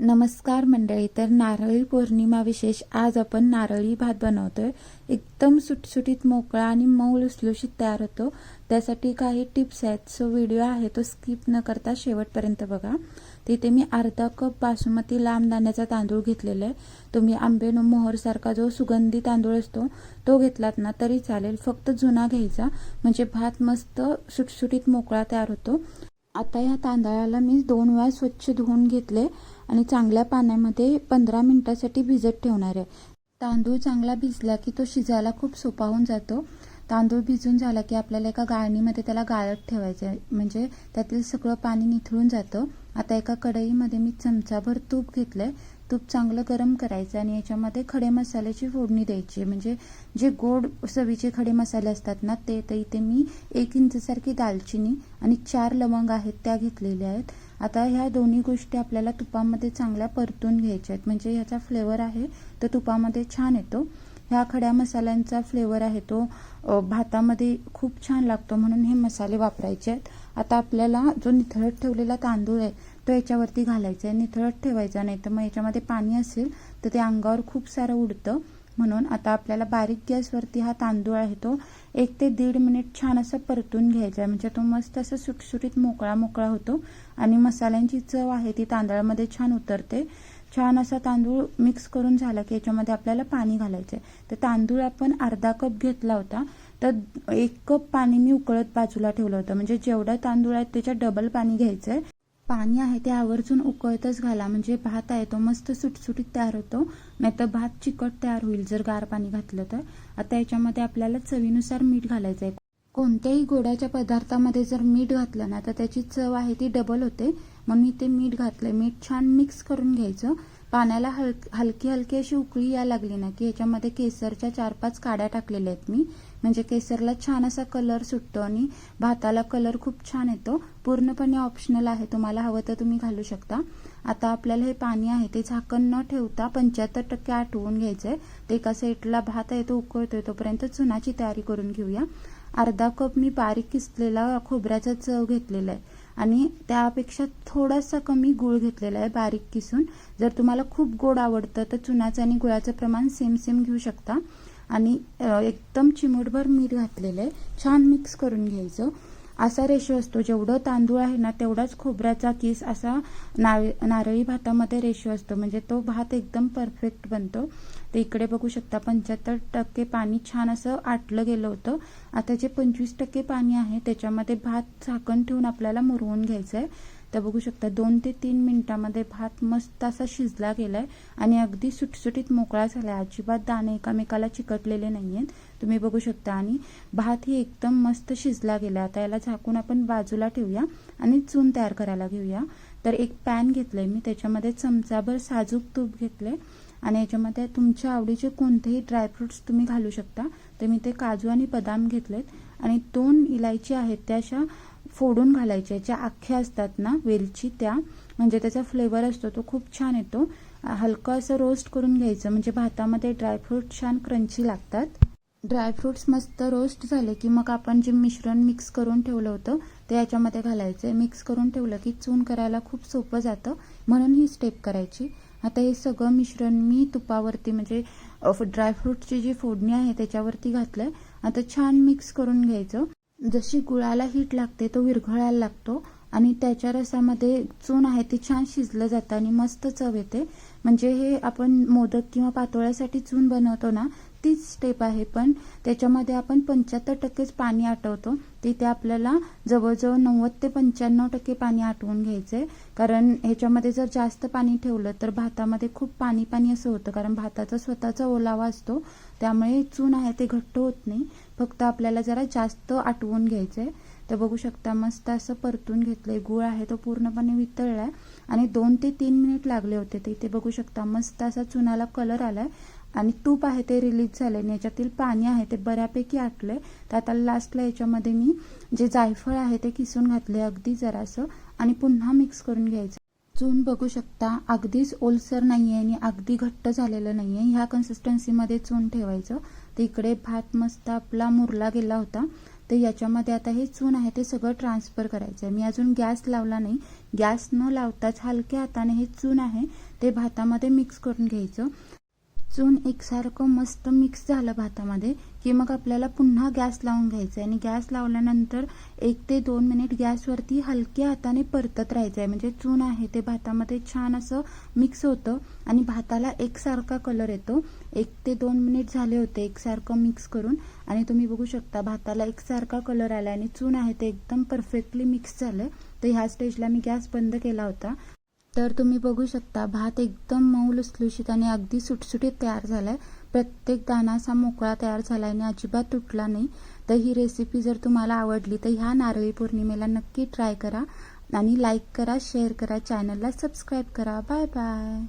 नमस्कार मंडळी तर नारळी पौर्णिमा विशेष आज आपण नारळी भात बनवतोय. एकदम सुटसुटीत मोकळा आणि मऊ लुसलुशीत तयार होतो. त्यासाठी काही टिप्स आहेत. सो व्हिडिओ आहे तो स्किप न करता शेवटपर्यंत बघा. तिथे मी अर्धा कप बासमती लांब दाण्याचा तांदूळ घेतलेला आहे. तुम्ही आंबेनो मोहरसारखा जो सुगंधी तांदूळ असतो तो घेतलात ना तरी चालेल. फक्त जुना घ्यायचा. म्हणजे भात मस्त सुटसुटीत मोकळा तयार होतो. आता या तांदळाला मी दोन वेळा स्वच्छ धुवून घेतले. आणि चांगल्या पाण्यामध्ये पंधरा मिनटासाठी भिजत ठेवणार आहे. तांदूळ चांगला भिजला की तो शिजायला खूप सोपा होऊन जातो. तांदूळ भिजून झाला की आपल्याला एका गाळणीमध्ये त्याला गाळत ठेवायचं आहे. म्हणजे त्यातील सगळं पाणी निथळून जातं. आता एका कढईमध्ये मी चमचाभर तूप घेतलंय. तूप चांगलं गरम करायचं आणि याच्यामध्ये खडे मसाल्याची फोडणी द्यायची म्हणजे जे गोड चवीचे खडे मसाले असतात ना ते तर इथे मी एक इंचसारखी दालचिनी आणि चार लवंग आहेत त्या घेतलेल्या आहेत. आता ह्या दोन्ही गोष्टी आपल्याला तुपामध्ये चांगल्या परतून घ्यायच्या आहेत. म्हणजे ह्याचा फ्लेवर आहे तो तुपामध्ये छान येतो. ह्या खड्या मसाल्यांचा फ्लेवर आहे तो भातामध्ये खूप छान लागतो म्हणून हे मसाले वापरायचे आहेत. आता आपल्याला जो निथळत ठेवलेला तांदूळ आहे तो याच्यावरती घालायचा आहे. निथळत ठेवायचा नाही तर मग याच्यामध्ये पाणी असेल तर ते अंगावर खूप सारं उडतं. म्हणून आता आपल्याला बारीक गॅसवरती हा तांदूळ आहे तो एक ते दीड मिनिट छान असा परतून घ्यायचा आहे. म्हणजे तो मस्त असा सुटसुटीत मोकळा मोकळा होतो आणि मसाल्यांची चव आहे ती तांदळामध्ये छान उतरते. छान असा तांदूळ मिक्स करून झाला की याच्यामध्ये आपल्याला पाणी घालायचं आहे तर तांदूळ आपण अर्धा कप घेतला होता. तर एक कप पाणी मी उकळत बाजूला ठेवलं होतं. म्हणजे जेवढा तांदूळ आहे त्याच्या डबल पाणी घ्यायचं आहे पाणी आहे ते आवर्जून उकळतच घाला. म्हणजे भात आहे तो मस्त सुटसुटीत तयार होतो. नाहीतर भात चिकट तयार होईल जर गार पाणी घातलं तर. आता याच्यामध्ये आपल्याला चवीनुसार मीठ घालायचं आहे कोणत्याही गोड्याच्या पदार्थामध्ये जर मीठ घातलं ना तर त्याची चव आहे ती डबल होते. म्हणून इथे मीठ घातलंय. मीठ छान मिक्स करून घ्यायचं. पाण्याला हल हलकी हलकी अशी उकळी या लागली ना की याच्यामध्ये केसरच्या चार पाच काड्या टाकलेल्या आहेत मी. म्हणजे केसरला छान असा कलर सुटतो आणि भाताला कलर खूप छान येतो. पूर्णपणे ऑप्शनल आहे. तुम्हाला हवं तर तुम्ही घालू शकता. आता आपल्याला हे पाणी आहे ते झाकण न ठेवता पंच्याहत्तर टक्के आटवून घ्यायचंय. ते एका साईडला भात आहे तो उकळतोय तोपर्यंत चुनाची तयारी करून घेऊया. अर्धा कप मी बारीक किसलेला खोबऱ्याचा चव घेतलेला आहे. आणि त्यापेक्षा थोडासा कमी गुळ घेतलेला आहे बारीक किसून. जर तुम्हाला खूप गोड आवडतं तर चुनाचं आणि गुळाचं प्रमाण सेम सेम घेऊ शकता. आणि एकदम चिमूटभर मीठ घातलेलं आहे. छान मिक्स करून घ्यायचं. असा रेशो असतो. जेवढं तांदूळ आहे ना तेवढाच खोबऱ्याचा किस असा नारळी भातामध्ये रेशो असतो. म्हणजे तो भात एकदम परफेक्ट बनतो. ते इकडे बघू शकता पंच्याहत्तर टक्के पाणी छान असं आटलं गेलं होतं. आता जे पंचवीस टक्के पाणी आहे त्याच्यामध्ये भात झाकण ठेवून आपल्याला मुरवून घ्यायचं आहे तर बघू शकता दोन ते तीन मिनिटामध्ये भात मस्त असा शिजला गेलाय आणि अगदी सुटसुटीत मोकळा झालाय. अजिबात दाणे एकामेकाला चिकटलेले नाहीयेत. तुम्ही बघू शकता आणि भात ही एकदम मस्त शिजला गेला आता याला झाकून आपण बाजूला ठेवूया आणि चून तयार करायला घेऊया. तर एक पॅन घेतलंय मी त्याच्यामध्ये चमचाभर साजूक तूप घेतले आणि याच्यामध्ये तुमच्या आवडीचे कोणतेही ड्रायफ्रुट्स तुम्ही घालू शकता. तर मी ते काजू आणि बदाम घेतलेत आणि दोन इलायची आहेत त्या अशा फोडून घालायच्या ज्या अख्ख्या असतात ना वेलची त्या म्हणजे त्याचा फ्लेवर असतो तो खूप छान येतो. हलकं असं रोस्ट करून घ्यायचं म्हणजे भातामध्ये ड्रायफ्रूट छान क्रंची लागतात. ड्रायफ्रूट्स मस्त रोस्ट झाले की मग आपण जे मिश्रण मिक्स करून ठेवलं होतं ते याच्यामध्ये घालायचं मिक्स करून ठेवलं की चून करायला खूप सोपं जातं म्हणून ही स्टेप करायची. आता हे सगळं मिश्रण मी तुपावरती म्हणजे ड्रायफ्रूटची जी फोडणी आहे त्याच्यावरती घातलंय. आता छान मिक्स करून घ्यायचं. जशी गुळाला हीट लागते तो विरघळायला लागतो आणि त्याच्या रसामध्ये चून आहे ते छान शिजलं जातं आणि मस्त चव येते. म्हणजे हे आपण मोदक किंवा पातोळ्यासाठी चून बनवतो ना तीच स्टेप आहे पण त्याच्यामध्ये आपण पंच्याहत्तर टक्केच पाणी आटवतो. तिथे आपल्याला जवळजवळ नव्वद ते पंच्याण्णव टक्के पाणी आटवून घ्यायचे कारण ह्याच्यामध्ये जर जास्त पाणी ठेवलं तर भातामध्ये खूप पाणी पाणी असं होतं. कारण भाताचा स्वतःचा ओलावा असतो. त्यामुळे चून आहे ते घट्ट होत नाही. फक्त आपल्याला जरा जास्त आटवून घ्यायचंय. तर बघू शकता मस्त असं परतून घेतलंय. गुळ आहे तो पूर्णपणे वितळलाय. आणि दोन ते तीन मिनिट लागले होते. तर इथे बघू शकता मस्त असा चुनाला कलर आलाय. आणि तूप आहे ते रिलीज झाले आणि याच्यातील पाणी आहे ते बऱ्यापैकी आटलंय. तर आता लास्टला याच्यामध्ये मी जे जायफळ आहे ते किसून घातले अगदी जरासं आणि पुन्हा मिक्स करून घ्यायचं. चून बघू शकता अगदीच ओलसर नाहीये आणि अगदी घट्ट झालेलं नाहीये. ह्या कन्सिस्टन्सीमध्ये चून ठेवायचं. तर इकडे भात मस्त आपला मुरला गेला होता. तर याच्यामध्ये आता हे चून आहे ते सगळं ट्रान्सफर करायचं आहे मी अजून गॅस लावला नाही. गॅस न लावताच हलक्या हाताने हे चून आहे ते भातामध्ये मिक्स करून घ्यायचं. चून एकसारखं मस्त मिक्स झालं भातामध्ये की मग आपल्याला पुन्हा गॅस लावून घ्यायचा आहे आणि गॅस लावल्यानंतर एक ते दोन मिनिट गॅसवरती हलक्या हाताने परतत राहायचं आहे म्हणजे चून आहे ते भातामध्ये छान असं मिक्स होतं आणि भाताला एकसारखा कलर येतो. एक ते दोन मिनिट झाले होते एकसारखं मिक्स करून. आणि तुम्ही बघू शकता भाताला एकसारखा कलर आला आणि चून आहे ते एकदम परफेक्टली मिक्स झालं तर ह्या स्टेजला मी गॅस बंद केला होता. तर तुम्ही बघू शकता भात एकदम मऊ लुसलुशीत आणि अगदी सुटसुटीत तयार झालाय. प्रत्येक दाना असा मोकळा तयार झालाय आणि अजिबात तुटला नाही. तर ही रेसिपी जर तुम्हाला आवडली तर ह्या नारळी पौर्णिमेला नक्की ट्राय करा आणि लाईक करा शेअर करा चॅनलला सबस्क्राईब करा. Bye bye